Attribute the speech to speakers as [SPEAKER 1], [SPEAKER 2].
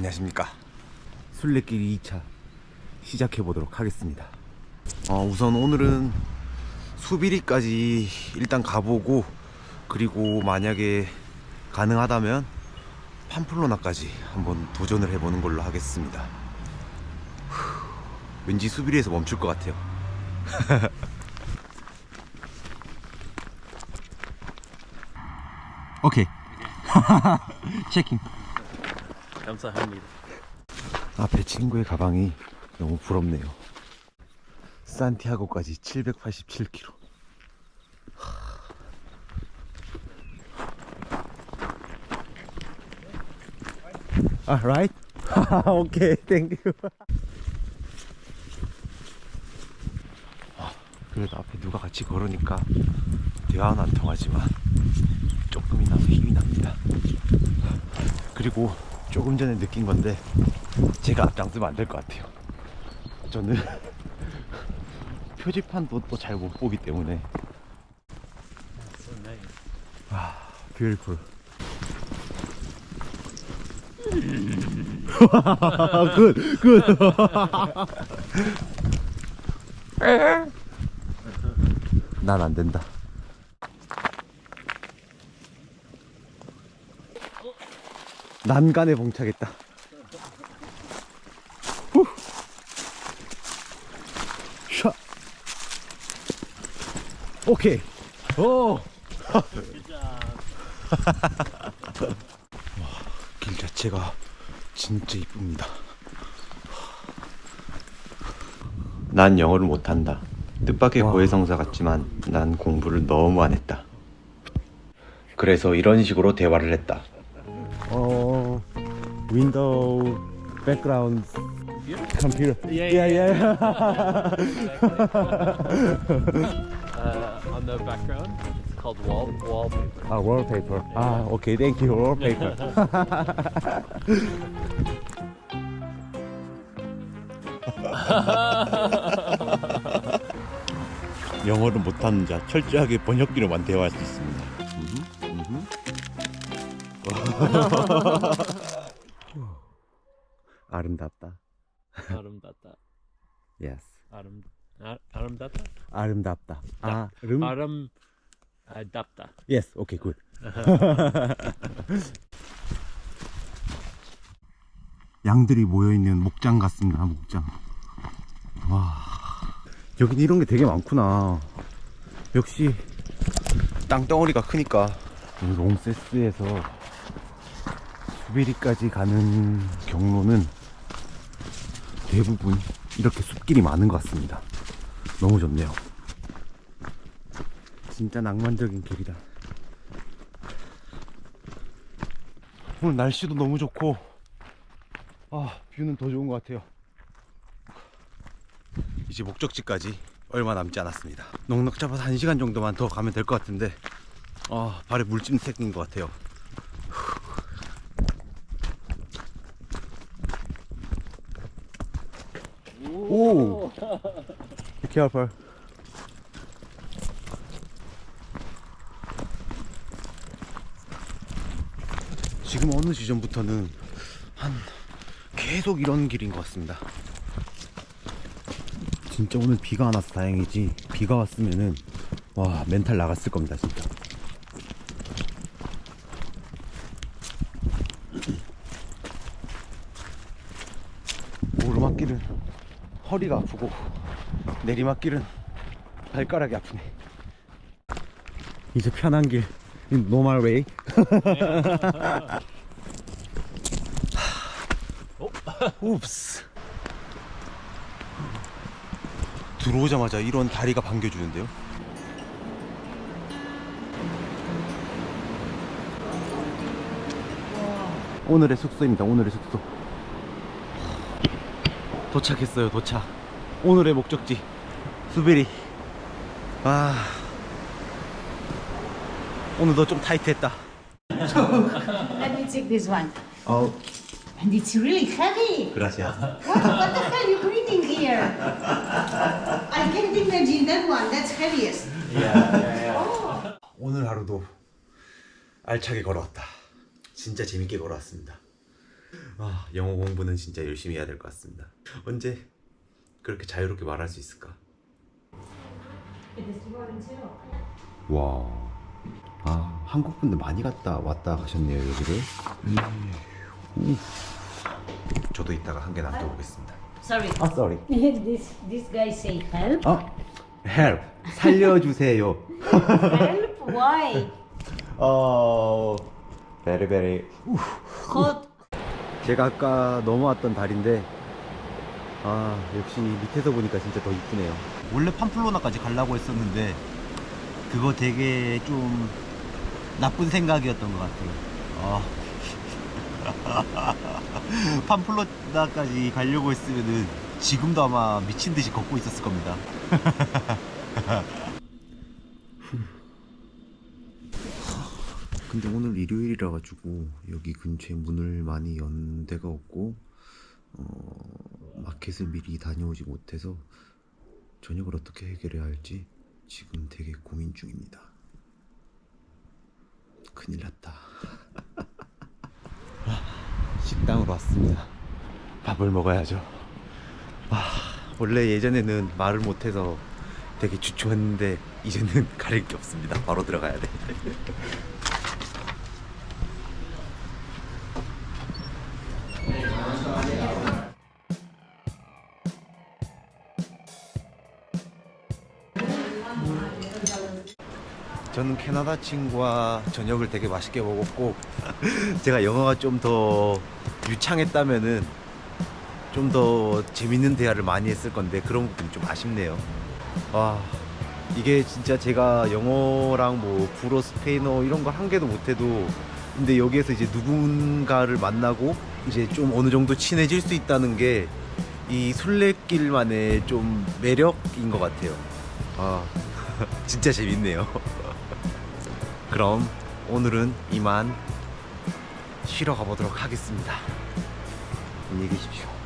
[SPEAKER 1] 안녕하십니까. 술래길이 2차 시작해 보도록 하겠습니다. 어, 우선 오늘은 수비리까지 일단 가보고 그리고 만약에 가능하다면 팜플로나까지 한번 도전을 해보는 걸로 하겠습니다. 후, 왠지 수비리에서 멈출 것 같아요. 오케이. 체킹
[SPEAKER 2] 감사합니다.
[SPEAKER 1] 앞에 친구의 가방이 너무 부럽네요. 산티아고까지 787km. 아, right? 오케이, 땡큐. 아, 그래도 앞에 누가 같이 걸으니까 대화는 안 통하지만 조금이나마 힘이 납니다. 그리고 조금 전에 느낀 건데 제가 앞장서면 안 될 것 같아요. 저는 표지판도 또 잘 못 보기 때문에
[SPEAKER 2] nice.
[SPEAKER 1] 뷰티풀. 굿, 굿. 난 안 된다. 난간에 봉착했다. 후. 샤. 오케이. 오. 길 자체가 진짜 이쁩니다. 난 영어를 못한다. 뜻밖의 고해성사 같지만 난 공부를 너무 안 했다. 그래서 이런 식으로 대화를 했다. 어, 윈도우 백그라운드 컴퓨터.
[SPEAKER 2] Yeah,
[SPEAKER 1] yeah, yeah.
[SPEAKER 2] Uh, on the background, it's called wall wallpaper.
[SPEAKER 1] 아, wallpaper. 아, 오케이, thank you, wallpaper. 영어를 못하는 자 철저하게 번역기로만 대화할 수 있습니다. 아름답다.
[SPEAKER 2] 아름답다.
[SPEAKER 1] Yes.
[SPEAKER 2] 아름 아, 아름답다.
[SPEAKER 1] 아름답다. 아 름.
[SPEAKER 2] 아름답다.
[SPEAKER 1] Yes. 오케이, 굿. 양들이 모여 있는 목장 같습니다. 목장. 와. 여긴 이런 게 되게 많구나. 역시 땅덩어리가 크니까 이 롱세스에서 수비리까지 가는 경로는 대부분 이렇게 숲길이 많은 것 같습니다. 너무 좋네요. 진짜 낭만적인 길이다. 오늘 날씨도 너무 좋고, 아, 뷰는 더 좋은 것 같아요. 이제 목적지까지 얼마 남지 않았습니다. 넉넉 잡아서 1시간 정도만 더 가면 될 것 같은데, 아, 발에 물짐 생긴 것 같아요. 오! Be careful. 지금 어느 지점부터는 한 계속 이런 길인 것 같습니다. 진짜 오늘 비가 안 와서 다행이지 비가 왔으면은 와 멘탈 나갔을 겁니다 진짜. 오르막길은 허리가 아프고 내리막길은 발가락이 아프네. 이제 편한 길, 노멀 웨이. 옵스. 들어오자마자 이런 다리가 반겨주는데요. 오늘의 숙소입니다. 오늘의 숙소. 도착했어요. 도착. 오늘의 목적지 수베리. 아. 오늘도 좀 타이트했다.
[SPEAKER 3] Let me take this one.
[SPEAKER 1] 어,
[SPEAKER 3] And it's really heavy.
[SPEAKER 1] 그라시아.
[SPEAKER 3] What, what the hell are you breathing here? I can't imagine that one. That's heaviest.
[SPEAKER 1] 오늘 하루도 알차게 걸어왔다. 진짜 재밌게 걸어왔습니다. 아, 영어 공부는 진짜 열심히 해야 될 것 같습니다. 언제 그렇게 자유롭게 말할 수 있을까? 와. 아, 한국 분들 많이 갔다 왔다 가셨네요, 여기를. 음. 저도 이따가 한개 놔둬보겠습니다.
[SPEAKER 3] Sorry.
[SPEAKER 1] 아, sorry.
[SPEAKER 3] this this guy say help.
[SPEAKER 1] 어, help. 살려주세요.
[SPEAKER 3] help? Why?
[SPEAKER 1] 어, very very.
[SPEAKER 3] Hot.
[SPEAKER 1] 제가 아까 넘어왔던 다리인데 아 역시 밑에서 보니까 진짜 더 이쁘네요. 원래 팜플로나까지 가려고 했었는데 그거 되게 좀 나쁜 생각이었던 것 같아요. 아. 팜플로나까지 가려고 했으면은 지금도 아마 미친 듯이 걷고 있었을 겁니다 근데 오늘 일요일이라 가지고 여기 근처에 문을 많이 연 데가 없고 어, 마켓을 미리 다녀오지 못해서 저녁을 어떻게 해결해야 할지 지금 되게 고민 중입니다. 큰일 났다. 아, 식당으로 왔습니다. 밥을 먹어야죠. 아, 원래 예전에는 말을 못해서 되게 주춤했는데 이제는 가릴 게 없습니다. 바로 들어가야 돼. 저는 캐나다 친구와 저녁을 되게 맛있게 먹었고 제가 영어가 좀 더 유창했다면은 좀 더 재밌는 대화를 많이 했을 건데 그런 부분이 좀 아쉽네요. 와 이게 진짜 제가 영어랑 뭐 불어 스페인어 이런 걸 한 개도 못해도 근데 여기에서 이제 누군가를 만나고 이제 좀 어느 정도 친해질 수 있다는 게 이 술래길만의 좀 매력인 것 같아요. 아 진짜 재밌네요. 그럼 오늘은 이만 쉬러 가보도록 하겠습니다. 안녕히 계십시오.